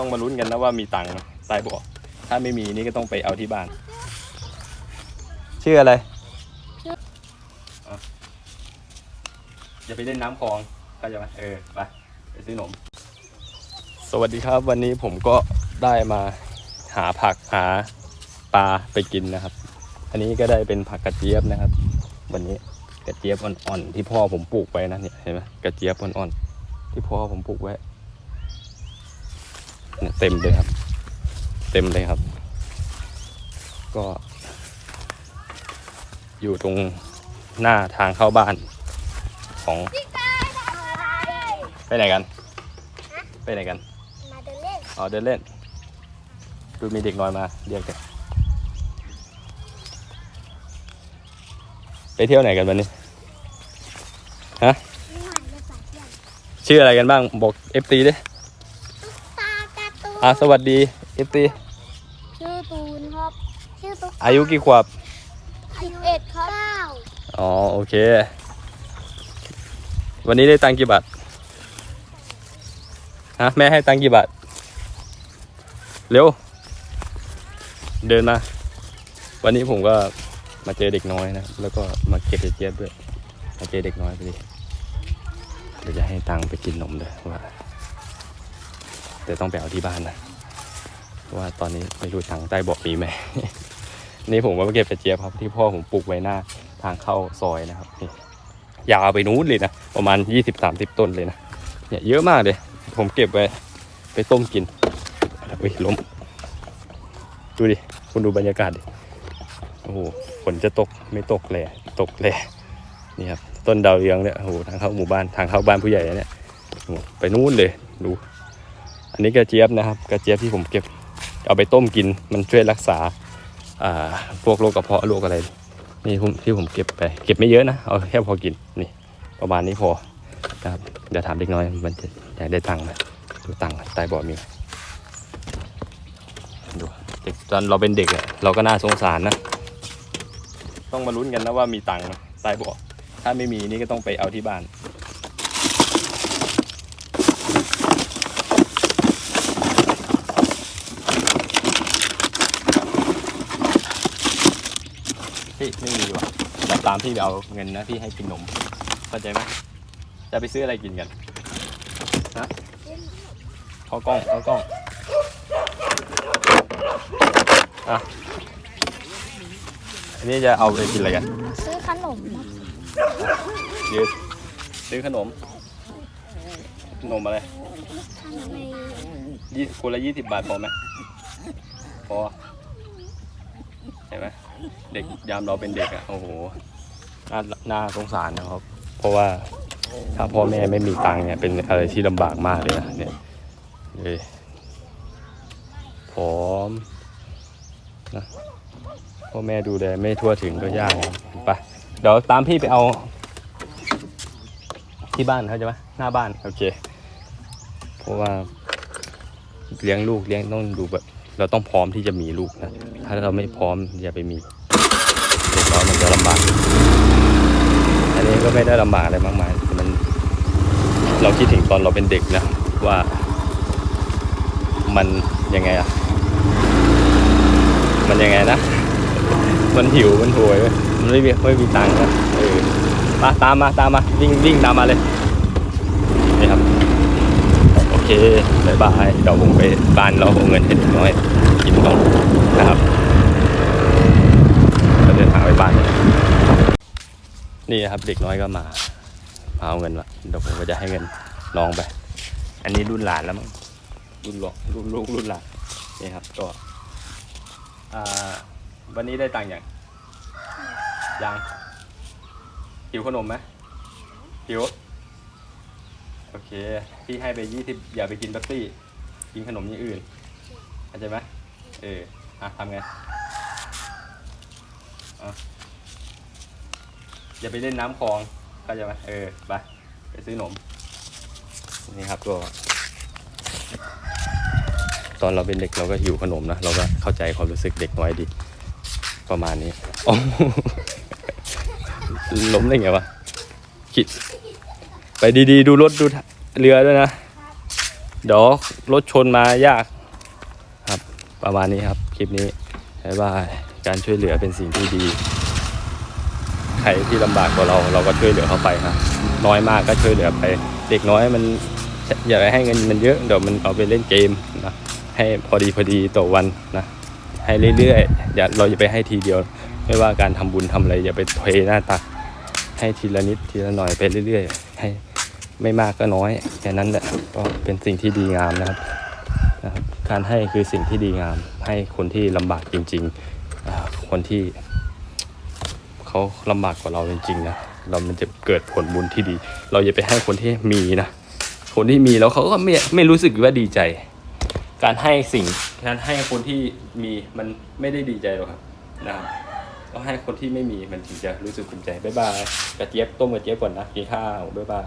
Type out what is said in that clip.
ต้องมาลุ้นกันนะว่ามีตังค์ไหมใต้บ่อถ้าไม่มีนี่ก็ต้องไปเอาที่บ้าน ชื่ออะไรอะอย่าไปเล่นน้ำคลองเข้าใจไหมเออไปไปซื้อขนม สวัสดีครับวันนี้ผมก็ได้มาหาผักหาปลาไปกินนะครับ อันนี้ก็ได้เป็นผักกระเจี๊ยบนะครับ วันนี้กระเจี๊ยบอ่อนๆที่พ่อผมปลูกไว้นะเนี่ยเห็นไหมกระเจี๊ยบอ่อนๆที่พ่อผมปลูกไว้ เนี่ยเต็มเลยครับ เต็มเลยครับ ก็ อยู่ตรงหน้าทางเข้าบ้านของไปไหนกัน ไปไหนกัน มาเดินเล่น อ๋อเดินเล่น ดูมีเด็กน้อยมาเรียกกันไปเที่ยวไหนกันวันนี้ไม่หวานเลยสายเที่ยงชื่ออะไรกันบ้าง บอกเอฟตีดิตาการ์ตูน อะสวัสดีเอฟตีชื่อตูนครับ ชื่อตุ๊กอายุกี่ขวบ อายุเอ็ดครับเก้าอ๋อโอเค วันนี้ได้ตังค์กี่บาทฮะแม่ให้ตังค์กี่บาทเร็ว เดินมา วันนี้ผมก็มาเจอเด็กน้อยนะ แล้วก็มาเก็บเจี๊ยบด้วย มาเจอเด็กน้อยพอดีเดี๋ยวจะให้ตังค์ไปกินนมด้วยว่า แต่ต้องไปเอาที่บ้านนะเพราะว่าตอนนี้ไม่รู้ตังใต้เบาะมีไหม นี่ผมก็มาเก็บกระเจี๊ยบครับที่พ่อผมปลูกไว้หน้าทางเข้าซอยนะครับนี่ยาวไปนู้นเลยนะประมาณ 20-30 ต้นเลยนะเนี่ยเยอะมากเลย ผมเก็บไว้ไปต้มกินอุ้ยล้ม ดูดิ คุณดูบรรยากาศดิ โอ้โหฝนจะตกไม่ตกเลยตกเลยนี่ครับต้นดาวเรืองเนี่ยโอ้โหทางเข้าหมู่บ้านทางเข้าบ้านผู้ใหญ่เนี่ยโอ้โหไปนู้นเลยดู นนี้กระเจี๊ยบนะครับ กระเจี๊ยบที่ผมเก็บเอาไปต้มกิน มันช่วยรักษาพวกโรคกระเพาะโรคอะไร นี่ที่ผมเก็บไป เก็บไม่เยอะนะ เอาแค่พอกิน นี่ ประมาณนี้พอนะครับเดี๋ยวถามเด็กน้อยมันจะอยากได้ตังค์ไหมดูตังค์ใต้บาะมีดูเด็กตอนเราเป็นเด็กอะเราก็น่าสงสารนะ ต้องมาลุ้นกันนะว่ามีตังค์ไหมใต้บาะถ้าไม่มีนี่ก็ต้องไปเอาที่บ้าน พี่ไม่มีว่ะแต่ตามพี่ไปเอาเงินนะพี่ให้กินนมเข้าใจไหมจะไปซื้ออะไรกินกันนะเข้ากล้องเข้ากล้องอะอันนี้จะเอาไปกินอะไรกันซื้อขนมยืดซื้อขนม ขนมอะไรขนมในยี่คนละยี่สิบบาทพอไหมพอใช่ไหม เด็กยามเราเป็นเด็กอะโอ้โหน่าน่าสงสารนะครับ เพราะว่าถ้าพ่อแม่ไม่มีตังค์เนี่ยเป็นอะไรที่ลำบากมากเลยนะเนี่ยเลยผอมนะพ่อแม่ดูแลไม่ทั่วถึงก็ยากนะไปเดี๋ยวตามพี่ไปเอา ที่บ้านเขาใช่ไหมหน้าบ้าน โอเค เพราะว่าเลี้ยงลูกเลี้ยงต้องดูแบบ เราต้องพร้อมที่จะมีลูกนะ ถ้าเราไม่พร้อมอย่าไปมีเด็กน้อยมันจะลำบาก อันนี้ก็ไม่ได้ลำบากอะไรมากมายมันเราคิดถึงตอนเราเป็นเด็กนะว่ามันยังไงอะมันยังไงนะ มันหิวมันโหยเว้ยมันไม่มีไม่มีตังค์นะเออมาตามมาตามมาวิ่งวิ่งตามมาเลย เคบายบายเดี๋ยวผมไปบ้านราเอาเงินให้เด็กน้อยกินนมนะครับเราเดินทางไปบ้าน นี่นะครับเด็กน้อยก็มามาเอาเงินละเดี๋ยวผมก็จะให้เงินน้องไป อันนี้รุ่นหลานแล้วมั้งรุ่นหลอกรุ่นลูกรุ่นหลานนี่ครับก็อ่าวันนี้ได้ตังค์ย่างยังหิวขนมไหมหิว โอเค พี่ให้ไปยี่สิบอย่าไปกินเป๊ปซี่ กินขนมอย่างอื่นเข้าใจไหมเออ อะทำไงอะอย่าไปเล่นน้ำคลองเข้าใจไหมเออ ไป ไปซื้อขนม นี่ครับก็ตอนเราเป็นเด็กเราก็หิวขนมนะ เราก็เข้าใจความรู้สึกเด็กน้อยดี ประมาณนี้โอ้ล้มได้ไงวะคิด ไปดีๆ ดูรถดูเรือด้วยนะ เดี๋ยวรถชนมายากครับ ประมาณนี้ครับ คลิปนี้บ๊ายบายการช่วยเหลือเป็นสิ่งที่ดี ใครที่ลำบากกว่าเราเราก็ช่วยเหลือเขาไปครับน้อยมากก็ช่วยเหลือไป เด็กน้อยมันอย่าไปให้เงินมันเยอะเดี๋ยวมันเอาไปเล่นเกมนะให้พอดีพอดีต่อวันนะให้เรื่อยๆอย่าเราอย่าไปให้ทีเดียว ไม่ว่าการทำบุญทำอะไรอย่าไปเทหน้าตัก ให้ทีละนิดทีละหน่อยไปเรื่อยๆให้ ไม่มากก็น้อยแค่นั้นแหละก็เป็นสิ่งที่ดีงามนะครับนะครับ การให้คือสิ่งที่ดีงาม ให้คนที่ลำบากจริงๆคนที่เขาลำบากกว่าเราจริงๆนะเรามันจะเกิดผลบุญที่ดี เราอย่าไปให้คนที่มีนะคนที่มีแล้วเขาก็ไม่ไม่รู้สึกว่าดีใจ การให้สิ่งการให้คนที่มีมันไม่ได้ดีใจหรอกครับนะครับต้องให้คนที่ไม่มีมันถึงจะรู้สึกภูมิใจบ๊ายบายกระเจี๊ยบต้มกระเจี๊ยบก่อนนะกินข้าวบ๊ายบาย